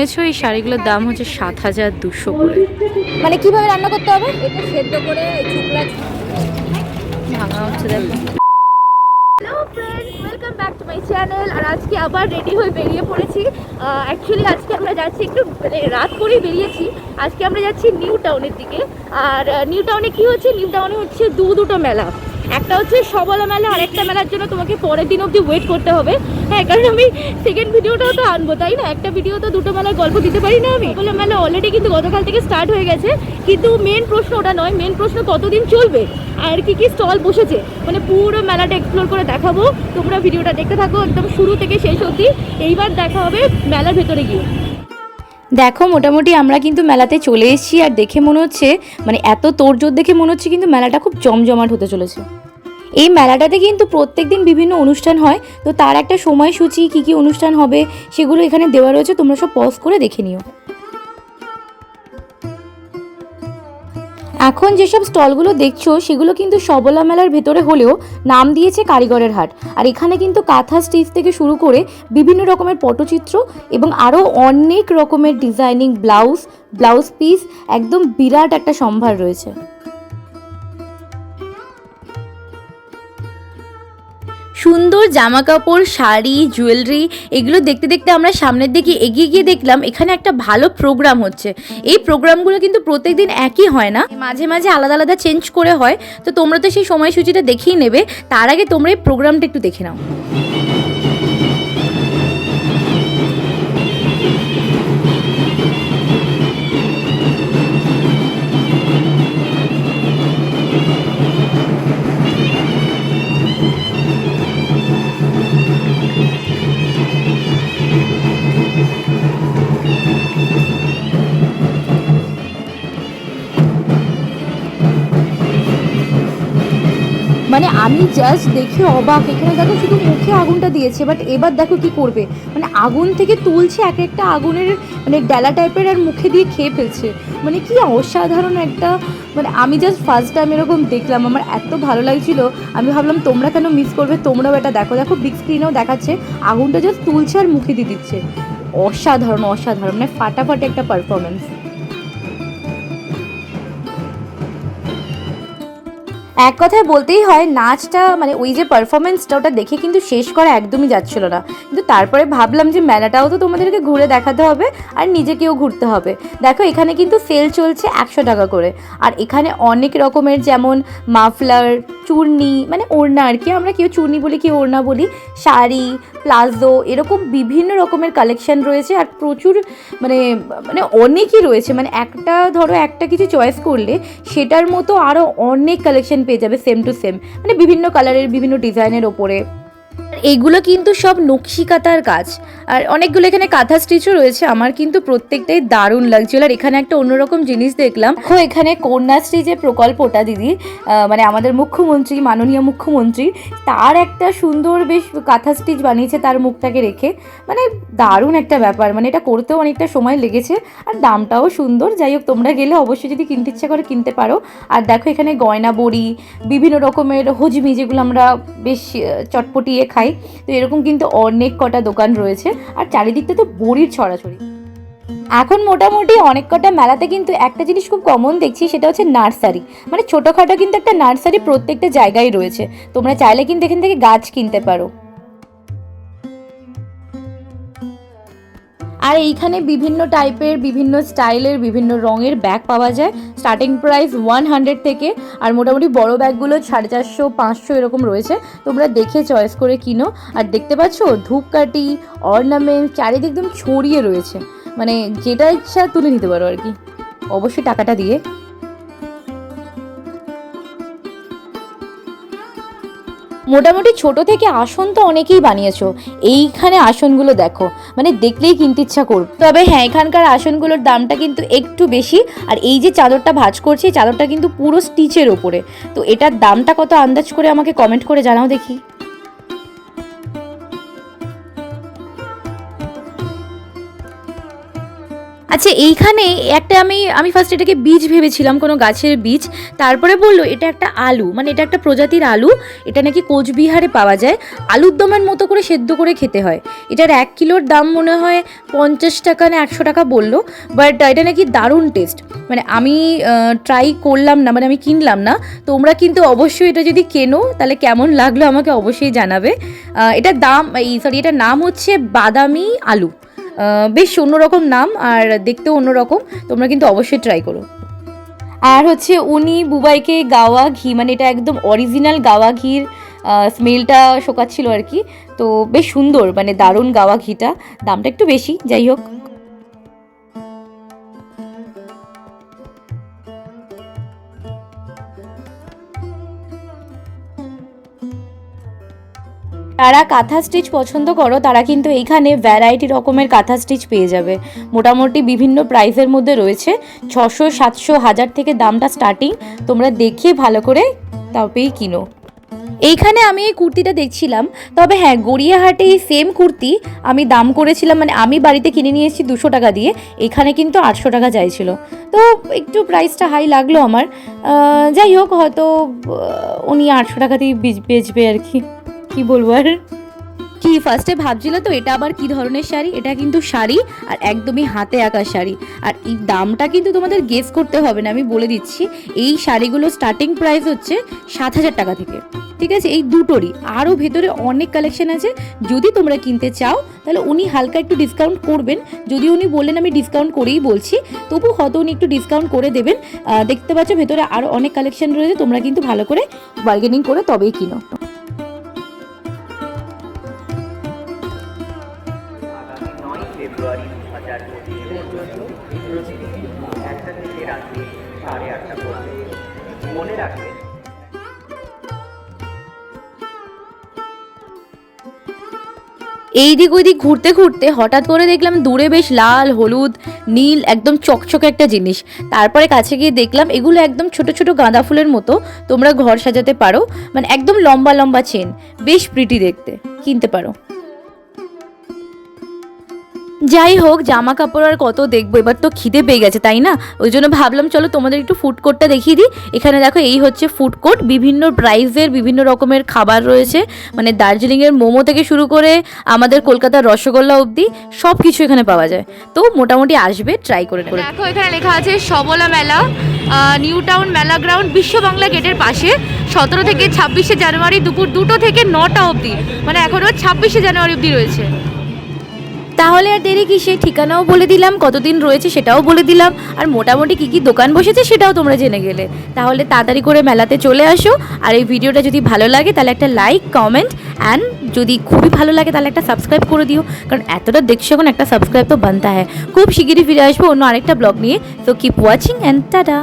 নিয়েছো এই শাড়িগুলোর দাম হচ্ছে সাত হাজার দুশো করে। মানে কীভাবে রান্না করতে হবে? এটা সেদ্ধ করে ভাঙা হচ্ছে দেখো। Welcome back to my channel আর আজকে আবার রেডি হয়ে বেরিয়ে পড়েছি। অ্যাকচুয়ালি আজকে আমরা যাচ্ছি একটু মানে রাত করেই বেরিয়েছি। আজকে আমরা যাচ্ছি নিউ টাউনের দিকে। আর নিউ টাউনে কি হচ্ছে? নিউ টাউনে হচ্ছে দু দুটো মেলা। একটা হচ্ছে সবলা মেলা আর একটা মেলার জন্য তোমাকে পরের দিন অবধি ওয়েট করতে হবে। হ্যাঁ কারণ আমি সেকেন্ড ভিডিওটাও তো আনব, তাই না? একটা ভিডিও তো দুটো মেলার গল্প দিতে পারি না আমি? সবলা মেলা অলরেডি কিন্তু গতকাল থেকে স্টার্ট হয়ে গেছে, কিন্তু মেন প্রশ্ন ওটা নয় মেন প্রশ্ন কতদিন চলবে? আর কি কি স্টল বসেছে? মানে পুরো মেলাটা এক্সপ্লোর করে দেখাবো। তোমরা ভিডিওটা দেখতে থাকো, একদম শুরু থেকে শেষ অবধি। এইবার দেখা হবে মেলার ভেতরে গিয়ে। দেখো, মোটামুটি আমরা কিন্তু মেলাতে চলে এসেছি আর দেখে মনে হচ্ছে মানে এত তোড়জোড় দেখে মনে হচ্ছে কিন্তু মেলাটা খুব জমজমাট হতে চলেছে। এই মেলাটাতে কিন্তু প্রত্যেক দিন বিভিন্ন অনুষ্ঠান হয়, তো তার একটা সময়সূচি, কী কী অনুষ্ঠান হবে, সেগুলো এখানে দেওয়া রয়েছে, তোমরা সব পজ করে দেখে নিও। এখন যেসব স্টলগুলো দেখছ, সেগুলো কিন্তু সবলা মেলার ভেতরে হলেও নাম দিয়েছে কারিগরের হাট। আর এখানে কিন্তু কাঁথা স্টিচ থেকে শুরু করে বিভিন্ন রকমের পটচিত্র এবং আরও অনেক রকমের ডিজাইনিং ব্লাউজ ব্লাউজ পিস একদম বিরাট একটা সম্ভার রয়েছে। সুন্দর জামা কাপড় শাড়ি জুয়েলারি এগুলো দেখতে দেখতে আমরা সামনের দিকে এগিয়ে গিয়ে দেখলাম এখানে একটা ভালো প্রোগ্রাম হচ্ছে। এই প্রোগ্রামগুলো কিন্তু প্রত্যেকদিন একই হয় না। মাঝে মাঝে আলাদা আলাদা চেঞ্জ করে হয়। তো তোমরা তো সেই সময়সূচিটা দেখেই নেবে। তার আগে তোমরা এই প্রোগ্রামটা একটু দেখে নাও। মানে আমি জাস্ট দেখে অবাক। এখানে দেখো শুধু মুখে আগুনটা দিয়েছে বাট এবার দেখো কি করবে? মানে আগুন থেকে তুলছে এক একটা আগুনের মানে ডেলা টাইপের আর মুখে দিয়ে খেয়ে ফেলছে। মানে কি অসাধারণ একটা মানে আমি জাস্ট ফার্স্ট টাইম এরকম দেখলাম। আমার এত ভালো লাগছিল। আমি ভাবলাম, তোমরা কেন মিস করবে? তোমরাও এটা দেখো। দেখো বিগ স্ক্রিনেও দেখাচ্ছে। আগুনটা জাস্ট তুলছে আর মুখে দিয়ে দিচ্ছে। অসাধারণ অসাধারণ। মানে ফাটাফাটি একটা পারফরমেন্স এক কথায় বলতেই হয়, নাচটা মানে ওই যে পারফরমেন্সটা ওটা দেখে কিন্তু শেষ করা একদমই যাচ্ছিল না। কিন্তু তারপরে ভাবলাম যে মেলাটাও তো তোমাদেরকে ঘুরে দেখাতে হবে আর নিজেকেও ঘুরতে হবে। দেখো, এখানে কিন্তু সেল চলছে একশো টাকা করে। আর এখানে অনেক রকমের যেমন মাফলার চূর্ণি মানে ওড়না আর কি, আমরা কেউ চূর্ণি বলি, কেউ ওড়না বলি, শাড়ি, প্লাজো, এরকম বিভিন্ন রকমের কালেকশন রয়েছে আর প্রচুর মানে মানে অনেকই রয়েছে। মানে একটা, ধরো একটা কিছু চয়েস করলে সেটার মতো আরও অনেক কালেকশন পেয়ে যাবে সেম টু সেম মানে বিভিন্ন কালারের বিভিন্ন ডিজাইনের ওপরে। এগুলো কিন্তু সব নকশিকাতার কাজ আর অনেকগুলো এখানে কাঁথা স্টিচও রয়েছে। আমার কিন্তু প্রত্যেকটাই দারুণ লাগছিল। আর এখানে একটা অন্যরকম জিনিস দেখলাম। দেখো, এখানে কন্যাশ্রী যে প্রকল্পটা, দিদি মানে আমাদের মুখ্যমন্ত্রী, মাননীয় মুখ্যমন্ত্রী, তার একটা সুন্দর বেশ কাঁথা স্টিচ বানিয়েছে তার মুখটাকে রেখে। মানে দারুণ একটা ব্যাপার। মানে এটা করতেও অনেকটা সময় লেগেছে। আর দামটাও সুন্দর। যাই হোক, তোমরা গেলে অবশ্যই যদি কিনতে ইচ্ছা করে কিনতে পারো। আর দেখো, এখানে গয়না বড়ি, বিভিন্ন রকমের হজমি যেগুলো আমরা বেশ চটপটিয়ে খাই তো এরকম কিন্তু অনেক কটা দোকান রয়েছে। আর চারিদিকটা তো বড়ির ছড়াছড়ি। এখন মোটামুটি অনেক কটা মেলাতে কিন্তু একটা জিনিস খুব কমন দেখছি, সেটা হচ্ছে নার্সারি। মানে ছোটোখাটো কিন্তু একটা নার্সারি প্রত্যেকটা জায়গায় রয়েছে। তোমরা চাইলে কিন্তু এখান থেকে গাছ কিনতে পারো। আর এইখানে বিভিন্ন টাইপের, বিভিন্ন স্টাইলের, বিভিন্ন রঙের ব্যাগ পাওয়া যায়। স্টার্টিং প্রাইস ওয়ান হান্ড্রেড থেকে আর মোটামুটি বড় ব্যাগগুলো সাড়ে চারশো, পাঁচশো এরকম রয়েছে। তোমরা দেখে চয়েস করে কিনো। আর দেখতে পাচ্ছ, ধূপকাঠি অর্নামেন্ট চারিদিক একদম ছড়িয়ে রয়েছে। মানে যেটা ইচ্ছা তুলে নিতে পারো আর কি। অবশ্যই টাকাটা দিয়ে। মোটামুটি ছোট থেকে আসন তো অনেকেই বানিয়েছো। এইখানে আসনগুলো দেখো। মানে দেখলেই কিনতে ইচ্ছা করবে তবে হ্যাঁ এখানকার আসনগুলোর দামটা কিন্তু একটু বেশি। আর এই যে চাদরটা ভাজ করছে চাদরটা কিন্তু পুরো স্টিচের ওপরে। তো এটার দামটা কত আন্দাজ করে আমাকে কমেন্ট করে জানাও দেখি। আচ্ছা এইখানে একটা আমি আমি ফার্স্ট এটাকে বীজ ভেবেছিলাম, কোনো গাছের বীজ। তারপরে বলল, এটা একটা আলু। মানে এটা একটা প্রজাতির আলু। এটা নাকি কোচবিহারে পাওয়া যায়। আলুর দমের মতো করে সেদ্ধ করে খেতে হয়। এটার এক কিলোর দাম মনে হয় পঞ্চাশ টাকা না একশো টাকা বলল। বাট এটা নাকি দারুণ টেস্ট। মানে আমি ট্রাই করলাম না মানে আমি কিনলাম না। তোমরা কিন্তু অবশ্যই এটা যদি কেনো, তাহলে কেমন লাগল আমাকে অবশ্যই জানাবে। এটার দাম, এই সরি এটার নাম হচ্ছে বাদামি আলু। বেশ অন্যরকম নাম আর দেখতেও অন্যরকম। তোমরা কিন্তু অবশ্যই ট্রাই করো। আর হচ্ছে উনি বুবাইকে গাওয়া ঘি মানে এটা একদম অরিজিনাল গাওয়া ঘির স্মেলটা শোকাচ্ছিল আর কি। তো বেশ সুন্দর মানে দারুণ গাওয়া ঘিটা। দামটা একটু বেশি, যাই হোক। যারা কাঁথা স্টিচ পছন্দ করো, তারা কিন্তু এইখানে ভ্যারাইটি রকমের কাঁথা স্টিচ পেয়ে যাবে। মোটামুটি বিভিন্ন প্রাইসের মধ্যে রয়েছে। ছশো, সাতশো, হাজার থেকে দামটা স্টার্টিং তোমরা দেখে ভালো করে তবেই কিনো। এইখানে আমি এই কুর্তিটা দেখছিলাম। তবে হ্যাঁ গড়িয়াহাটে এই সেম কুর্তি আমি দাম করেছিলাম মানে আমি বাড়িতে কিনে নিয়ে এসেছি দুশো টাকা দিয়ে। এখানে কিন্তু আটশো টাকা চাইছিল। তো একটু প্রাইসটা হাই লাগল আমার। যাই হোক, হয়তো উনি আটশো টাকাতেই বেচ- বেচবে আর কি। কি বলব আর? কি ফার্স্টে ভাবছিল তো এটা আবার কি ধরনের শাড়ি? এটা কিন্তু শাড়ি আর একদমই হাতে আঁকা শাড়ি। আর এই দামটা কিন্তু তোমাদের গেস করতে হবে না, আমি বলে দিচ্ছি। এই শাড়িগুলো স্টার্টিং প্রাইস হচ্ছে সাত হাজার টাকা থেকে। ঠিক আছে? এই দুটোরই। আরও ভেতরে অনেক কালেকশন আছে। যদি তোমরা কিনতে চাও, তাহলে উনি হালকা একটু ডিসকাউন্ট করবেন। যদি উনি বললেন, আমি ডিসকাউন্ট করেই বলছি। তবু হয়তো উনি একটু ডিসকাউন্ট করে দেবেন। দেখতে পাচ্ছ ভেতরে আরও অনেক কালেকশন রয়েছে। তোমরা কিন্তু ভালো করে বার্গেনিং করে তবেই কিনো। সাড়ে আটটা পর্যন্ত। মনে রাখবেন এই দিক ওই দিক ঘুরতে ঘুরতে হঠাৎ করে দেখলাম দূরে বেশ লাল, হলুদ, নীল, একদম চকচকে একটা জিনিস। তারপরে কাছে গিয়ে দেখলাম এগুলো একদম ছোট ছোট গাঁদা ফুলের মতো। তোমরা ঘর সাজাতে পারো। মানে একদম লম্বা লম্বা চেন বেশ প্রিটি দেখতে। কিনতে পারো। যাই হোক জামা কাপড় আর কত দেখব, এবার তো খিদে পেয়ে গেছে, তাই না? ওই জন্য ভাবলাম, চলো তোমাদের একটু ফুড কোর্টটা দেখিয়ে দিই। এখানে দেখো, এই হচ্ছে ফুড কোর্ট বিভিন্ন প্রাইসের বিভিন্ন রকমের খাবার রয়েছে। মানে দার্জিলিংয়ের মোমো থেকে শুরু করে আমাদের কলকাতার রসগোল্লা অবধি সব কিছু এখানে পাওয়া যায়। তো মোটামুটি আসবে ট্রাই করে করে দেখো, এখানে লেখা আছে সবলা মেলা নিউ টাউন মেলা গ্রাউন্ড বিশ্ব বাংলা গেটের পাশে, সতেরো থেকে ছাব্বিশে জানুয়ারি দুপুর দুটো থেকে নটা অবধি। মানে এখনও ছাব্বিশে জানুয়ারি অবধি রয়েছে। তাহলে আর দেরি কি সেই ঠিকানাও বলে দিলাম, কতদিন রয়েছে সেটাও বলে দিলাম, আর মোটামুটি কী কী দোকান বসেছে সেটাও তোমরা জেনে গেলে। তাহলে তাড়াতাড়ি করে মেলাতে চলে আসো, আর এই ভিডিওটা যদি ভালো লাগে তাহলে একটা লাইক কমেন্ট অ্যান্ড যদি খুবই ভালো লাগে তাহলে একটা সাবস্ক্রাইব করে দিও, কারণ এতটা দেখছ এখন একটা সাবস্ক্রাইব তো বানতা হ্যাঁ খুব শিগগিরই ফিরে আসব অন্য আরেকটা ব্লগ নিয়ে তো কিপ ওয়াচিং অ্যান্ড টাটা